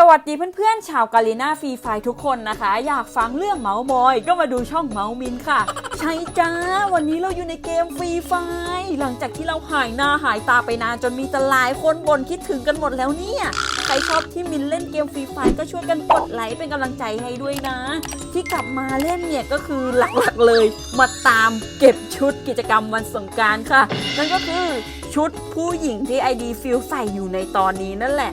สวัสดีเพื่อนๆ ชาวกาลิน่าฟรีไฟทุกคนนะคะ อยากฟังเรื่องเมาส์มอย ก็มาดูช่องเมาส์มินค่ะ ใช่จ้า วันนี้เราอยู่ในเกมฟรีไฟหลังจากที่เราหายหน้าหายตาไปนานจนมีแต่หลายคนบ่นคิดถึงกันหมดแล้วเนี่ย ใครชอบที่มินเล่นเกมฟรีไฟก็ช่วยกันกดไลค์เป็นกำลังใจให้ด้วยนะ ที่กลับมาเล่นเนี่ยก็คือหลักๆเลย มาตามเก็บชุดกิจกรรมวันสงการค่ะ นั่นก็คือชุดผู้หญิงที่ไอดีฟิลใส่อยู่ในตอนนี้นั่นแหละ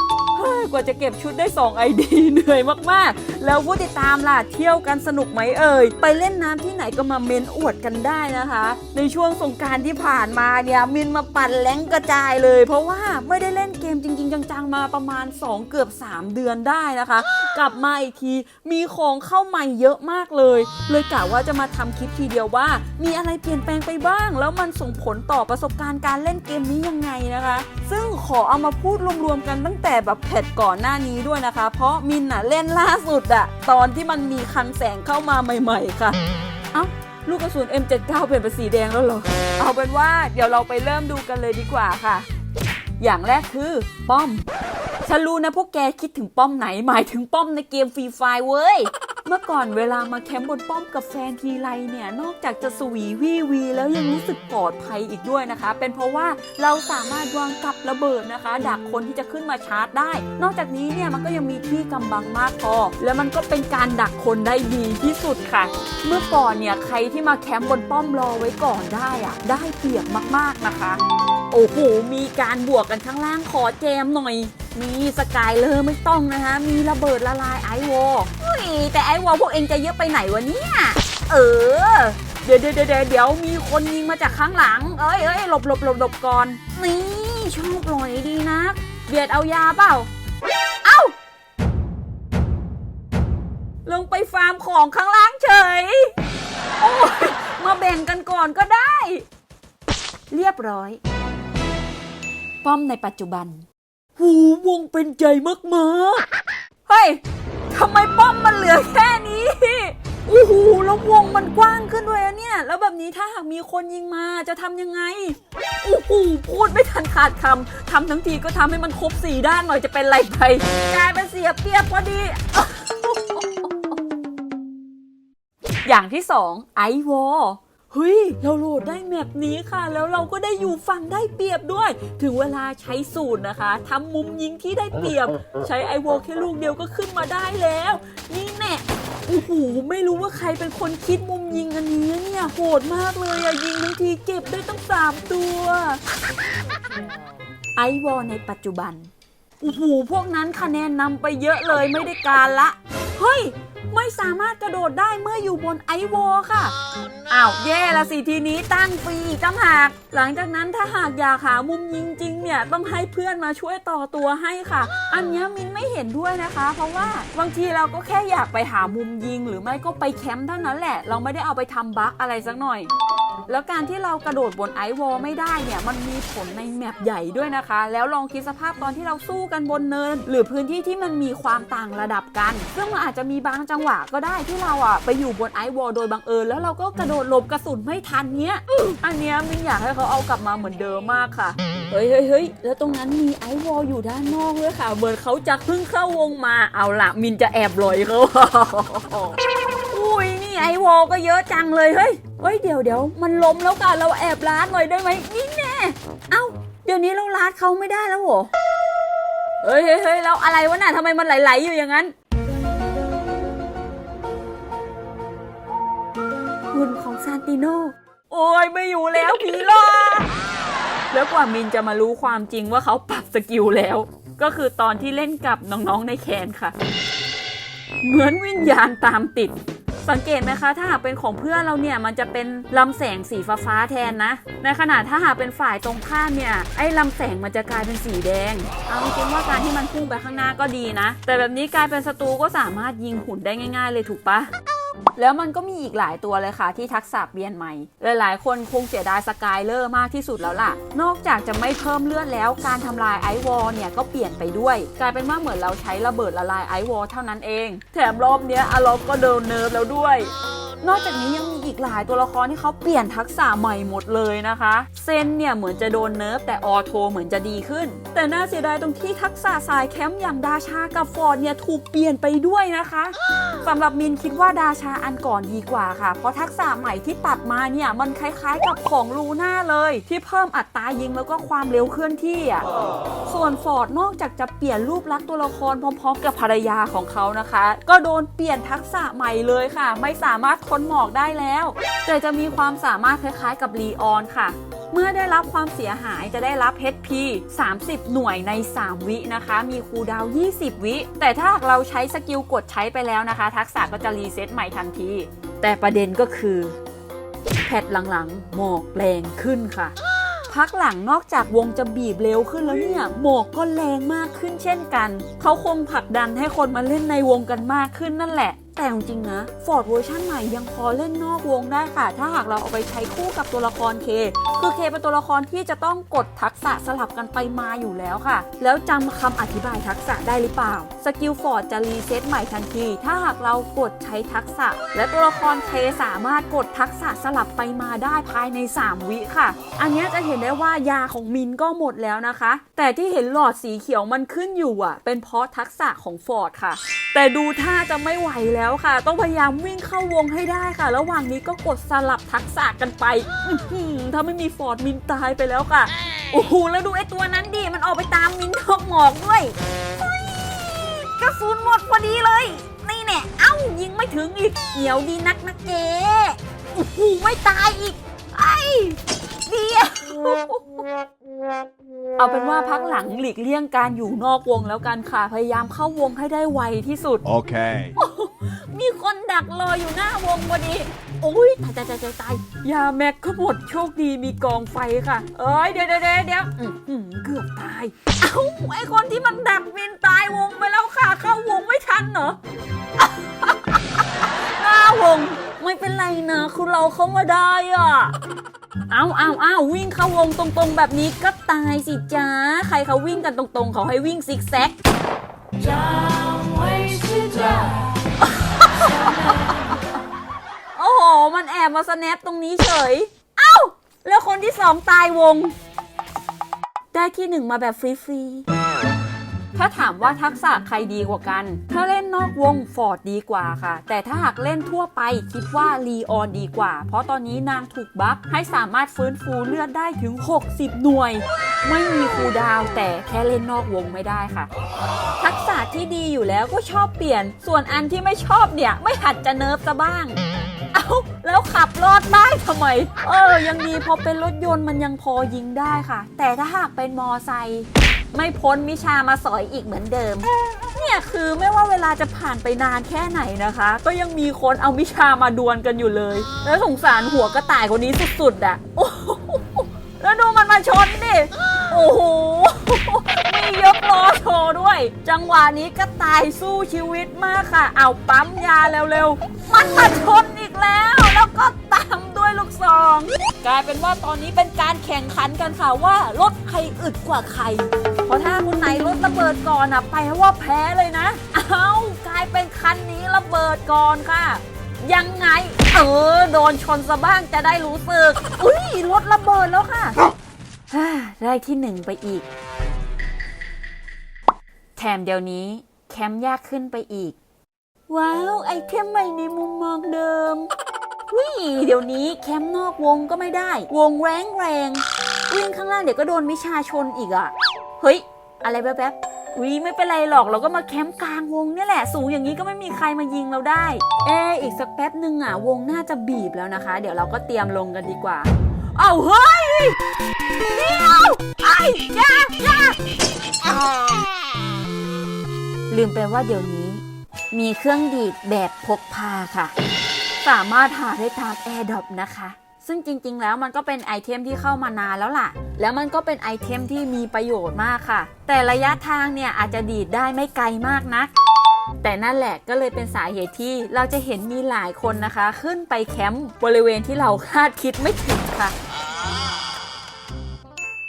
กว่าจะเก็บชุดได้ 2 ID เหนื่อยมากๆ แล้วผู้ติดตามล่ะเที่ยวกันสนุกไหมเอ่ย ไปเล่นน้ำที่ไหนก็มาเมนอวดกันได้นะคะ ในช่วงสงการที่ผ่านมาเนี่ยมินมาปั่นแรงกระจายเลย เพราะว่าไม่ได้เล่นเกมจริง ๆ จัง ๆ มาประมาณ 2 เกือบ 3 เดือนได้นะคะ กลับมาอีกทีมีของเข้าใหม่เยอะมากเลย เลยกะว่าจะมาทำคลิปทีเดียวว่า มีอะไรเปลี่ยนแปลงไปบ้าง แล้วมันส่งผลต่อประสบการณ์การเล่นเกมนี้ยังไงนะคะ ซึ่งขอเอามาพูดรวมๆกันตั้งแต่แบบแพทก่อนหน้านี้ด้วยนะคะ เพราะมินอะเล่นล่าสุดอะตอนที่มันมีคันแสงเข้ามาใหม่ๆค่ะ เอ้าลูกกระสุน M79 เปลี่ยนเป็นสีแดงแล้วเหรอ เอาเป็นว่าเดี๋ยวเราไปเริ่มดูกันเลยดีกว่าค่ะ อย่างแรกคือป้อมฉันรู้นะพวกแกคิดถึงป้อมไหนหมายถึงป้อมในเกมฟรีไฟเว้ย เมื่อก่อนเวลามาแคมป์บนป้อมกับแฟนทีไรเนี่ยนอกจากจะสวีวีวีแล้วยังรู้สึกปลอดภัยอีกด้วยนะคะ เป็นเพราะว่าเราสามารถวางกับระเบิดนะคะ ดักคนที่จะขึ้นมาชาร์จได้ นอกจากนี้เนี่ยมันก็ยังมีที่กำบังมากพอ แล้วมันก็เป็นการดักคนได้ดีที่สุดค่ะ เมื่อก่อนเนี่ยใครที่มาแคมป์บนป้อมรอไว้ก่อนได้อะได้เปรียบมากๆนะคะ โอ้โหมีการบวกกันข้างล่างขอแจมหน่อย มีสกายเลอร์ไม่ต้องนะคะ มีระเบิดละลายไอวอลเฮ้ยแต่ไอวอลพวกเองจะเยอะไปไหนวะเนี่ย เออเดี๋ยวเดี๋ยวเดี๋ยวเดี๋ยวมีคนยิงมาจากข้างหลัง เอ้ยเอ้ยหลบหลบหลบหลบก่อน นี่ชอบลอยดีนะ เบียดเอายาเปล่า เอ้า ลงไปฟาร์มของข้างล่างเฉย โอ้ยมาแบ่งกันก่อนก็ได้ เรียบร้อย ป้อมในปัจจุบัน หูวงเป็นใจมากๆ เฮ้ยทำไมป้อมมันเหลือแค่นี้โอ้โหแล้ววงมันกว้างขึ้นด้วยอะเนี่ย แล้วแบบนี้ถ้าหากมีคนยิงมาจะทำยังไงโอ้โหพูดไม่ทันขาดคำทำทั้งทีก็ทำให้มันครบสี่ด้านหน่อยจะเป็นไรไปกลายเป็นเสียเปรียบพอดี อย่างที่สองไอวอล เฮ้ย เราโหลดได้แมปนี้ค่ะ แล้วเราก็ได้อยู่ฝั่งได้เปรียบด้วย ถึงเวลาใช้สูตรนะคะทำมุมยิงที่ได้เปรียบ ใช้ไอวอลแค่ลูกเดียวก็ขึ้นมาได้แล้ว นี่แน่โอ้โหไม่รู้ว่าใครเป็นคนคิดมุมยิงอันนี้เนี่ยโหดมากเลยอะยิงทั้งทีเก็บได้ตั้งสามตัวไอวอลในปัจจุบันโอ้โหพวกนั้นคะแนนนำไปเยอะเลยไม่ได้การละ เฮ้ย ไม่สามารถกระโดดได้เมื่ออยู่บนไอวอลค่ะ อ้าวแย่ละสิทีนี้ตั้งฟรีอีกตั้งหาก หลังจากนั้นถ้าหากอยากหามุมยิงจริงเนี่ยต้องให้เพื่อนมาช่วยต่อตัวให้ค่ะ อันเนี้ยมินไม่เห็นด้วยนะคะ เพราะว่าบางทีเราก็แค่อยากไปหามุมยิง หรือไม่ก็ไปแคมป์เท่านั้นแหละ เราไม่ได้เอาไปทำบั๊กอะไรสักหน่อย แล้วการที่เรากระโดดบนไอวอลไม่ได้เนี่ยมันมีผลในแมปใหญ่ด้วยนะคะ แล้วลองคิดสภาพตอนที่เราสู้กันบนเนิน หรือพื้นที่ที่มันมีความต่างระดับกัน ซึ่งมันอาจจะมีบางจังหวะก็ได้ที่เราอะไปอยู่บนไอวอลโดยบังเอิญแล้วเราก็กระโดดหลบกระสุนไม่ทันเนี้ยอันเนี้ยมินอยากให้เขาเอากลับมาเหมือนเดิมมากค่ะเฮ้ยเฮ้ยเฮ้ยแล้วตรงนั้นมีไอวอลอยู่ด้านนอกด้วยค่ะเหมือนเขาจะเพิ่งเข้าวงมาเอาละมินจะแอบลอยเขา อุ้ยนี่ไอวอลก็เยอะจังเลยเฮ้ยเฮ้ยเดี๋ยวเดี๋ยวมันล้มแล้วกันเราแอบล้าดหน่อยได้ไหมนี่แน่เอ้าเดี๋ยวนี้เราล้าดเขาไม่ได้แล้วเหรอเฮ้ยเฮ้ยเฮ้ยแล้วอะไรวะน่ะทำไมมันไหลๆอยู่อย่างนั้นหุ่นของซานติโนโอ้ยไม่อยู่แล้วผีหลอกแล้วกว่ามินจะมารู้ความจริงว่าเขาปรับสกิลแล้ว ก็คือตอนที่เล่นกับน้องๆในแคนค่ะ เหมือนวิญญาณตามติด สังเกตไหมคะถ้าหากเป็นของเพื่อนเราเนี่ยมันจะเป็นลำแสงสีฟ้าๆแทนนะ ในขณะถ้าหากเป็นฝ่ายตรงข้ามเนี่ยไอ้ลำแสงมันจะกลายเป็นสีแดง เอาจริงว่าการที่มันพุ่งไปข้างหน้าก็ดีนะ แต่แบบนี้กลายเป็นศัตรูก็สามารถยิงหุ่นได้ง่าย ๆ เลยถูกปะ แล้วมันก็มีอีกหลายตัวเลยค่ะที่ทักษะเปลี่ยนใหม่ หลาย ๆ คนคงเสียดายสกายเลอร์มากที่สุดแล้วล่ะ นอกจากจะไม่เพิ่มเลือดแล้วการทำลายไอวอลเนี่ยก็เปลี่ยนไปด้วย กลายเป็นว่าเหมือนเราใช้ระเบิดละลายไอวอลเท่านั้นเอง แถมรอบเนี้ยอล็อกก็โดนเนิร์ฟแล้วด้วย นอกจากนี้ยังมีอีกหลายตัวละครที่เขาเปลี่ยนทักษะใหม่หมดเลยนะคะ เซนเนี่ยเหมือนจะโดนเนิร์ฟแต่ออโทเหมือนจะดีขึ้น แต่น่าเสียดายตรงที่ทักษะสายแคมป์อย่างดาชากับฟอร์ดเนี่ยถูกเปลี่ยนไปด้วยนะคะสำหรับมินคิดว่าดาชาอันก่อนดีกว่าค่ะ เพราะทักษะใหม่ที่ตัดมาเนี่ยมันคล้ายๆกับของลูน่าเลย ที่เพิ่มอัตรายิงแล้วก็ความเร็วเคลื่อนที่อะส่วนฟอร์ดนอกจากจะเปลี่ยนรูปลักษณ์ตัวละครพร้อม ๆ กับภรรยาของเขานะคะ ก็โดนเปลี่ยนทักษะใหม่เลยค่ะ ไม่สามารถทนหมอกได้แล้ว แต่จะมีความสามารถคล้ายๆกับลีออนค่ะ เมื่อได้รับความเสียหายจะได้รับ HP 30 หน่วยใน 3 วินะคะ มีคูดาว 20 วิ แต่ถ้าเราใช้สกิลกดใช้ไปแล้วนะคะ ทักษะก็จะรีเซ็ตใหม่ทันที แต่ประเด็นก็คือแพทหลังๆ หมอกแรงขึ้นค่ะพักหลังนอกจากวงจะบีบเร็วขึ้นแล้วเนี่ย หมอกก็แรงมากขึ้นเช่นกัน เขาคงผลักดันให้คนมาเล่นในวงกันมากขึ้นนั่นแหละ แต่จริงนะฟอร์ดเวอร์ชันใหม่ยังพอเล่นนอกวงได้ค่ะ ถ้าหากเราเอาไปใช้คู่กับตัวละครเคคือเคเป็นตัวละครที่จะต้องกดทักษะสลับกันไปมาอยู่แล้วค่ะ แล้วจำคำอธิบายทักษะได้หรือเปล่า สกิลฟอร์ดจะรีเซ็ตใหม่ทันที ถ้าหากเรากดใช้ทักษะ และตัวละครเคสามารถกดทักษะสลับไปมาได้ภายใน 3 วิค่ะ อันนี้จะเห็นได้ว่ายาของมินก็หมดแล้วนะคะ แต่ที่เห็นหลอดสีเขียวมันขึ้นอยู่อะ เป็นเพราะทักษะของฟอร์ดค่ะ แต่ดูท่าจะไม่ไหวแล้วค่ะ ต้องพยายามวิ่งเข้าวงให้ได้ค่ะ ระหว่างนี้ก็กดสลับทักษะกันไปถ้าไม่มีฟอร์ดมินตายไปแล้วค่ะ โอ้โห แล้วดูไอ้ตัวนั้นดิ มันออกไปตามมินทอกหมอกด้วยเฮ้ยกระสุนหมดพอดีเลย นี่แน่เอ้ายิงไม่ถึงอีกเหนียวดีนักนะเจ๊โอ้โหไม่ตายอีก ไอ้เดียว เอาเป็นว่าพักหลังหลีกเลี่ยงการอยู่นอกวงแล้วกันค่ะ พยายามเข้าวงให้ได้ไวที่สุด Okay. มีคนดักรออยู่หน้าวงพอดีโอ้ยตายตายตายตายตายยาแม็กก็หมดโชคดีมีกองไฟค่ะ เอ้ยเดี๋ยวเดี๋ยวเดี๋ยวเดี๋ยวอื้อหือเกือบตาย เอ้าไอคนที่มันดักมินตายวงไปแล้วค่ะ เข้าวงไม่ทันเหรอหน้าวง ไม่เป็นไรนะคือเราเข้ามาได้อะเอาเอาเอาวิ่งเข้าวงตรงๆ แบบนี้ก็ตายสิจ้า ใครเขาวิ่งกันตรงๆ เขาให้วิ่งซิกแซกโอ้โห มันแอบมาสแนปตรงนี้เฉย เอ้า แล้วคนที่สองตายวง ได้ที่หนึ่งมาแบบฟรีๆ ถ้าถามว่าทักษะใครดีกว่ากันถ้าเล่ นอกวงฟอร์ดดีกว่าค่ะ แต่ถ้าหากเล่นทั่วไปคิดว่าลีออนดีกว่า เพราะตอนนี้นางถูกบัฟให้สามารถฟื้นฟูเลือดได้ถึง 60 หน่วย ไม่มีคูดาวแต่แค่เล่นนอกวงไม่ได้ค่ะ ทักษะที่ดีอยู่แล้วก็ชอบเปลี่ยน ส่วนอันที่ไม่ชอบเนี่ย ไม่หัดจะเนิร์ฟซะบ้าง เอ้าแล้วขับรอดได้ทำไม เออ ยังดีพอเป็นรถยนต์มันยังพอยิงได้ค่ะ แต่ถ้าหากเป็นมอไซค์ ไม่พ้นวิชามาสอยอีกเหมือนเดิม เนี่ยคือไม่ว่าเวลาจะผ่านไปนานแค่ไหนนะคะ ก็ยังมีคนเอาวิชามาดวลกันอยู่เลย แล้วสงสารหัวกระต่ายคนนี้สุดๆอะโอ้โหแล้วดูมันมาชนดิ โอ้โห มียกล้อโชว์ด้วย จังหวะนี้ก็ตายสู้ชีวิตมากค่ะ เอาปั๊มยาเร็วๆ มันมาชนอีกแล้ว แล้วก็ตามด้วยลูกซอง กลายเป็นว่าตอนนี้เป็นการแข่งขันกันค่ะว่ารถใครอึดกว่าใคร เพราะถ้าคนไหนรถระเบิดก่อนอะไปว่าแพ้เลยนะ เอากลายเป็นคันนี้ระเบิดก่อนค่ะ ยังไง เออ โดนชนซะบ้างจะได้รู้สึก อุ้ยรถระเบิดแล้วค่ะฮ่าได้ที่หนึ่งไปอีก แถมเดี๋ยวนี้แคมป์ยากขึ้นไปอีก ว้าว ไอเทมใหม่ในมุมมองเดิมวิเดี๋ยวนี้แคมป์นอกวงก็ไม่ได้ วงแรงแรงวิ่งข้างล่างเดี๋ยวก็โดนวิชาชนอีกอะ เฮ้ย อะไรแป๊บๆวิไม่เป็นไรหรอกเราก็มาแคมป์กลางวงเนี่ยแหละ สูงอย่างนี้ก็ไม่มีใครมายิงเราได้ เอะอีกสักแป๊บหนึ่งอะวงน่าจะบีบแล้วนะคะ เดี๋ยวเราก็เตรียมลงกันดีกว่า เอาเฮ้ยเดี๋ยวไอ้ยายาลืมไปว่าเดี๋ยวนี้ มีเครื่องดีดแบบพกพาค่ะ สามารถหาได้ตามแอร์ดอปนะคะ ซึ่งจริงๆ แล้วมันก็เป็นไอเทมที่เข้ามานานแล้วล่ะ แล้วมันก็เป็นไอเทมที่มีประโยชน์มากค่ะ แต่ระยะทางเนี่ยอาจจะดีดได้ไม่ไกลมากนัก แต่นั่นแหละก็เลยเป็นสาเหตุที่เราจะเห็นมีหลายคนนะคะ ขึ้นไปแคมป์บริเวณที่เราคาดคิดไม่ถึงค่ะ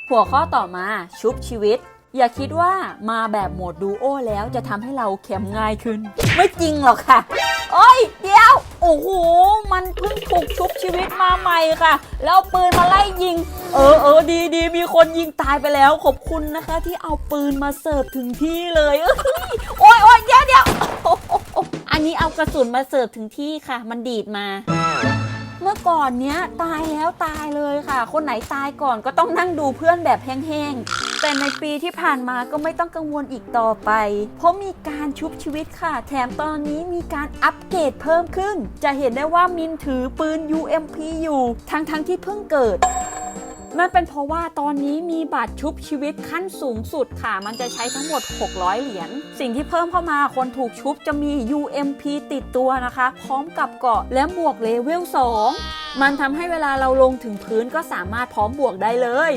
หัวข้อต่อมาชุบชีวิตอย่าคิดว่ามาแบบโหมดดูโอแล้วจะทำให้เราแคมป์ง่ายขึ้น ไม่จริงหรอกค่ะ โอ้ย อ้โอ้โห มันเพิ่งถูกชุบชีวิตมาใหม่ค่ะ แล้วปืนมาไล่ยิง เออเออดีดีมีคนยิงตายไปแล้ว ขอบคุณนะคะ ที่เอาปืนมาเสิร์ฟถึงที่เลย โอ้ยโอ้ยเดี๋ยวเดี๋ยวอันนี้เอากระสุนมาเสิร์ฟถึงที่ค่ะ มันดีดมา เมื่อก่อนเนี้ยตายแล้วตายเลยค่ะ คนไหนตายก่อนก็ต้องนั่งดูเพื่อนแบบแห้งๆ แต่ในปีที่ผ่านมาก็ไม่ต้องกังวลอีกต่อไป เพราะมีการชุบชีวิตค่ะ แถมตอนนี้มีการอัปเกรดเพิ่มขึ้น จะเห็นได้ว่ามินถือปืน UMP อยู่ ทั้งๆที่เพิ่งเกิด นั่นเป็นเพราะว่าตอนนี้มีบัตรชุบชีวิตขั้นสูงสุดค่ะ มันจะใช้ทั้งหมด 600 เหรียญ สิ่งที่เพิ่มเข้ามาคนถูกชุบจะมี UMP ติดตัวนะคะ พร้อมกับเกาะและหมวกเลเวล 2 มันทำให้เวลาเราลงถึงพื้นก็สามารถพร้อมบวกได้เลย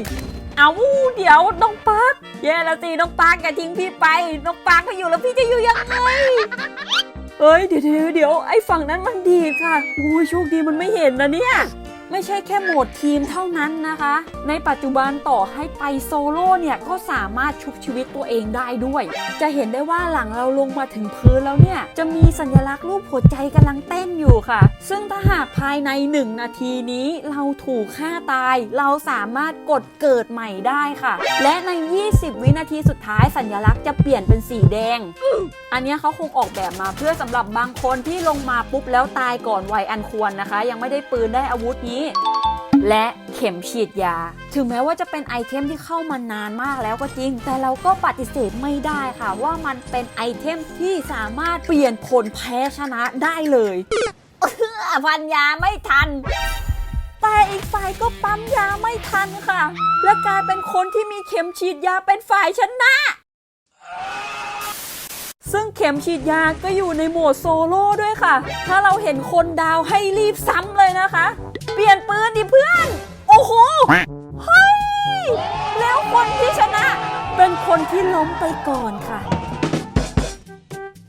เอาเดี๋ยวน้องปักแย่แล้วสิน้องปักอย่าทิ้งพี่ไปน้องปักไม่อยู่แล้วพี่จะอยู่ยังไงเอ้ยเดี๋ยวเดี๋ยวเดี๋ยวไอ้ฝั่งนั้นมันดีดค่ะอุ้ยโชคดีมันไม่เห็นนะเนี่ย ไม่ใช่แค่โหมดทีมเท่านั้นนะคะ ในปัจจุบันต่อให้ไปโซโล่เนี่ย ก็สามารถชุบชีวิตตัวเองได้ด้วย จะเห็นได้ว่าหลังเราลงมาถึงพื้นแล้วเนี่ย จะมีสัญลักษณ์รูปหัวใจกำลังเต้นอยู่ค่ะ ซึ่งถ้าหากภายใน 1 นาทีนี้เราถูกฆ่าตาย เราสามารถกดเกิดใหม่ได้ค่ะ และใน 20 วินาทีสุดท้ายสัญลักษณ์จะเปลี่ยนเป็นสีแดง อันนี้เขาคงออกแบบมาเพื่อสำหรับบางคนที่ลงมาปุ๊บแล้วตายก่อนวัยอันควรนะคะ ยังไม่ได้ปืนได้อาวุธนี้และเข็มฉีดยา ถึงแม้ว่าจะเป็นไอเทมที่เข้ามานานมากแล้วก็จริง แต่เราก็ปฏิเสธไม่ได้ค่ะ ว่ามันเป็นไอเทมที่สามารถเปลี่ยนผลแพ้ชนะได้เลยพันยาไม่ทัน แต่อีกฝ่ายก็ปั๊มยาไม่ทันค่ะ และกลายเป็นคนที่มีเข็มฉีดยาเป็นฝ่ายชนะ ซึ่งเข็มฉีดยาก็อยู่ในโหมดโซโล่ด้วยค่ะ ถ้าเราเห็นคนดาวให้รีบซ้ำเลยนะคะ เปลี่ยนปืนดิเพื่อน โอ้โห เฮ้ย แล้วคนที่ชนะ เป็นคนที่ล้มไปก่อนค่ะ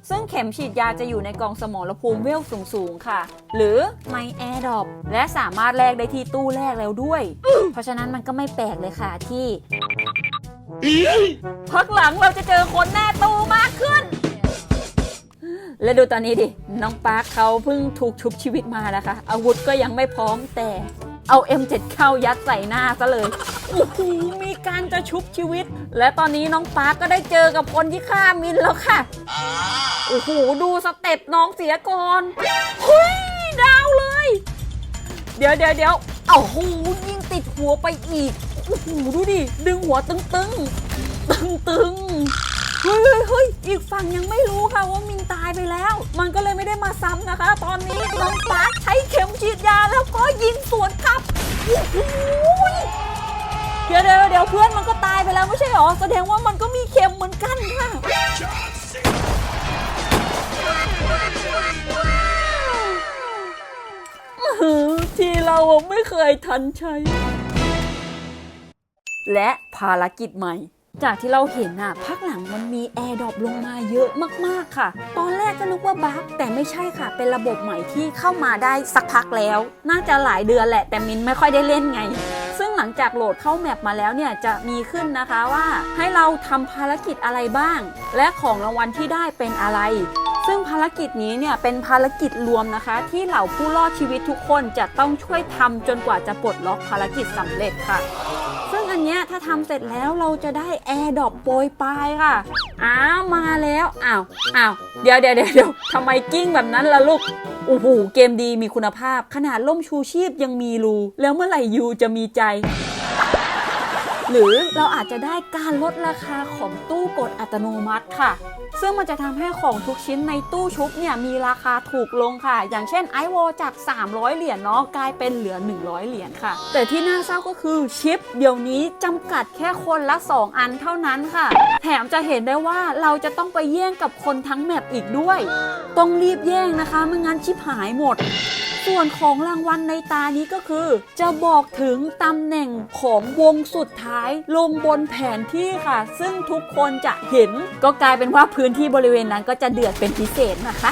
ซึ่งเข็มฉีดยาจะอยู่ในกล่องสมรภูมิเวลสูงๆค่ะ หรือในแอร์ดรอปและสามารถแลกได้ที่ตู้แลกแล้วด้วย เพราะฉะนั้นมันก็ไม่แปลกเลยค่ะที่พักหลังเราจะเจอคนหน้าตู้มากขึ้น และดูตอนนี้ดิ น้องปาร์คเขาเพิ่งถูกชุบชีวิตมานะคะ อาวุธก็ยังไม่พร้อมแต่เอา M7 เข้ายัดใส่หน้าซะเลยโอ้โหมีการจะชุบชีวิต และตอนนี้น้องปาร์คก็ได้เจอกับคนที่ฆ่ามินแล้วค่ะโอ้โหดูสเต็ปน้องเสียก่อนเฮ้ยดาวเลย เดี๋ยวเดี๋ยวเดี๋ยวเอาโอ้โหยิงติดหัวไปอีกโอ้โหดูดิดึงหัวตึงตึงตึงตึง เฮ้ยเฮ้ยอีกฝั่งยังไม่รู้ค่ะว่ามินตายไปแล้ว มันก็เลยไม่ได้มาซ้ำนะคะ ตอนนี้น้องปาร์คใช้เข็มฉีดยาแล้วก็ยิงสวนกลับโอ้โหเดี๋ยวเดี๋ยวเดี๋ยวเพื่อนมันก็ตายไปแล้วไม่ใช่หรอ แสดงว่ามันก็มีเข็มเหมือนกันค่ะอื้อหือที่เราไม่เคยทันใช้ และภารกิจใหม่ จากที่เราเห็นน่ะพักหลังมันมีแอร์ดรอปลงมาเยอะมากๆค่ะ ตอนแรกก็นึกว่าบั๊กแต่ไม่ใช่ค่ะ เป็นระบบใหม่ที่เข้ามาได้สักพักแล้ว น่าจะหลายเดือนแหละ แต่มินไม่ค่อยได้เล่นไง ซึ่งหลังจากโหลดเข้าแมปมาแล้วเนี่ยจะมีขึ้นนะคะว่า ให้เราทำภารกิจอะไรบ้าง และของรางวัลที่ได้เป็นอะไร ซึ่งภารกิจนี้เนี่ยเป็นภารกิจรวมนะคะ ที่เหล่าผู้รอดชีวิตทุกคนจะต้องช่วยทำจนกว่าจะปลดล็อกภารกิจสำเร็จค่ะ อันเนี้ยถ้าทำเสร็จแล้วเราจะได้แอร์ดรอปโปรยปลายค่ะ อ้าวมาแล้วอ้าวอ้าวเดี๋ยวเดี๋ยวเดี๋ยวเดี๋ยวทำไมกิ้งแบบนั้นล่ะลูกโอ้โหเกมดีมีคุณภาพ ขนาดล่มชูชีพยังมีรูแล้วเมื่อไหร่ยูจะมีใจ หรือเราอาจจะได้การลดราคาของตู้กดอัตโนมัติค่ะ ซึ่งมันจะทำให้ของทุกชิ้นในตู้ชุบเนี่ยมีราคาถูกลงค่ะ อย่างเช่นไอวอจาก 300 เหรียญเนาะกลายเป็นเหลือ 100 เหรียญค่ะ แต่ที่น่าเศร้าก็คือชิป เดี๋ยวนี้จำกัดแค่คนละ 2 อันเท่านั้นค่ะ แถมจะเห็นได้ว่าเราจะต้องไปแย่งกับคนทั้งแมปอีกด้วย ต้องรีบแย่งนะคะไม่งั้นชิปหายหมด ส่วนของรางวัลในตานี้ก็คือ จะบอกถึงตำแหน่งของวงสุดท้ายลงบนแผนที่ค่ะ ซึ่งทุกคนจะเห็นก็กลายเป็นว่าพื้นที่บริเวณนั้นก็จะเดือดเป็นพิเศษนะคะ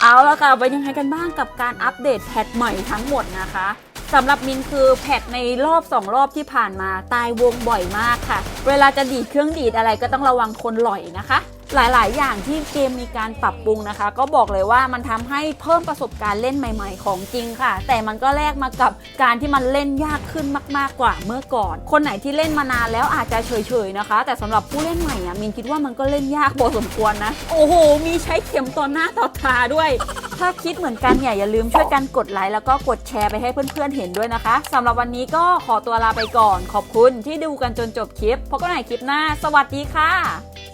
เอาละค่ะเป็นยังไงกันบ้างกับการอัปเดตแพทใหม่ทั้งหมดนะคะสำหรับมินคือแพทในรอบ 2 รอบที่ผ่านมาตายวงบ่อยมากค่ะ เวลาจะดีดเครื่องดีดอะไรก็ต้องระวังคนหล่อยนะคะ หลาย ๆ อย่างที่เกมมีการปรับปรุงนะคะ ก็บอกเลยว่ามันทำให้เพิ่มประสบการณ์เล่นใหม่ ๆ ของจริงค่ะ แต่มันก็แลกมากับการที่มันเล่นยากขึ้นมาก ๆ กว่าเมื่อก่อน คนไหนที่เล่นมานานแล้วอาจจะเฉย ๆ นะคะ แต่สำหรับผู้เล่นใหม่อะมินคิดว่ามันก็เล่นยากพอสมควรนะ โอ้โห มีใช้เข็มต่อหน้าต่อตาด้วย ถ้าคิดเหมือนกันเนี่ยอย่าลืมช่วยกันกดไลค์แล้วก็กดแชร์ไปให้เพื่อน ๆ เห็นด้วยนะคะสำหรับวันนี้ก็ขอตัวลาไปก่อน ขอบคุณที่ดูกันจนจบคลิปพบกันใหม่คลิปหน้า สวัสดีค่ะ